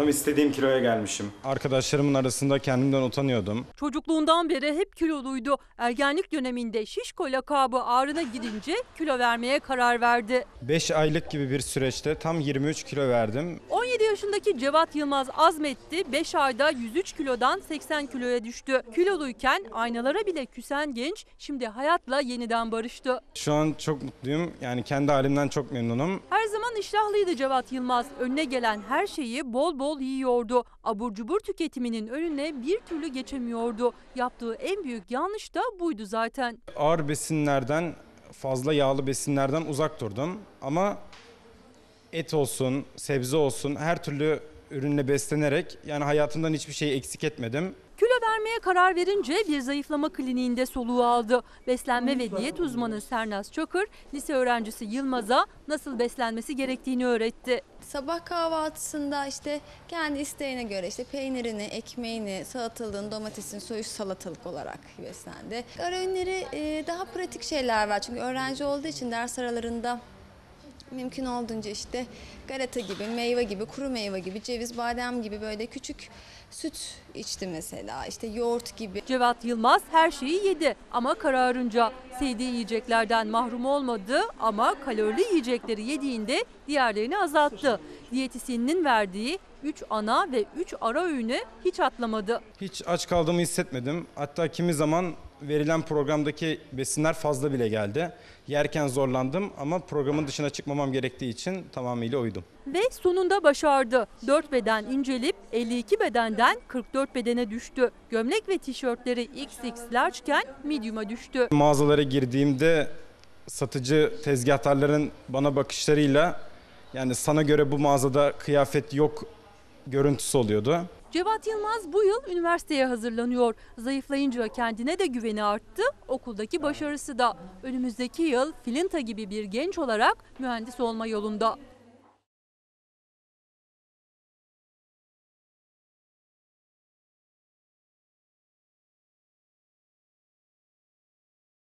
Tam istediğim kiloya gelmişim. Arkadaşlarımın arasında kendimden utanıyordum. Çocukluğundan beri hep kiloluydu. Ergenlik döneminde şişko lakabı ağrına gidince kilo vermeye karar verdi. 5 aylık gibi bir süreçte tam 23 kilo verdim. 17 yaşındaki Cevat Yılmaz azmetti. 5 ayda 103 kilodan 80 kiloya düştü. Kiloluyken aynalara bile küsen genç şimdi hayatla yeniden barıştı. Şu an çok mutluyum. Yani kendi halimden çok memnunum. Her iştahlıydı Cevat Yılmaz. Önüne gelen her şeyi bol bol yiyordu. Abur cubur tüketiminin önüne bir türlü geçemiyordu. Yaptığı en büyük yanlış da buydu zaten. Ağır besinlerden, fazla yağlı besinlerden uzak durdum. Ama et olsun, sebze olsun her türlü ürünle beslenerek yani hayatımdan hiçbir şey eksik etmedim. Kilo vermeye karar verince bir zayıflama kliniğinde soluğu aldı. Beslenme ve diyet uzmanı Sernaz Çakır, lise öğrencisi Yılmaz'a nasıl beslenmesi gerektiğini öğretti. Sabah kahvaltısında işte kendi isteğine göre işte peynirini, ekmeğini, salatalığını, domatesin soyuş salatalık olarak beslendi. Ara daha pratik şeyler var çünkü öğrenci olduğu için ders aralarında mümkün olduğunca işte galeta gibi, meyve gibi, kuru meyve gibi, ceviz, badem gibi böyle küçük süt içti mesela. işte yoğurt gibi. Cevat Yılmaz her şeyi yedi ama kararınca sevdiği yiyeceklerden mahrum olmadı ama kalorili yiyecekleri yediğinde diğerlerini azalttı. Diyetisyeninin verdiği 3 ana ve 3 ara öğünü hiç atlamadı. Hiç aç kaldığımı hissetmedim. Hatta kimi zaman verilen programdaki besinler fazla bile geldi. Yerken zorlandım ama programın dışına çıkmamam gerektiği için tamamıyla uydum. Ve sonunda başardı. 4 beden incelip 52 bedenden 44 bedene düştü. Gömlek ve tişörtleri XX large'ken medium'a düştü. Mağazalara girdiğimde satıcı tezgahtarların bana bakışlarıyla yani sana göre bu mağazada kıyafet yok görüntüsü oluyordu. Cevat Yılmaz bu yıl üniversiteye hazırlanıyor. Zayıflayınca kendine de güveni arttı, okuldaki başarısı da. Önümüzdeki yıl Filinta gibi bir genç olarak mühendis olma yolunda.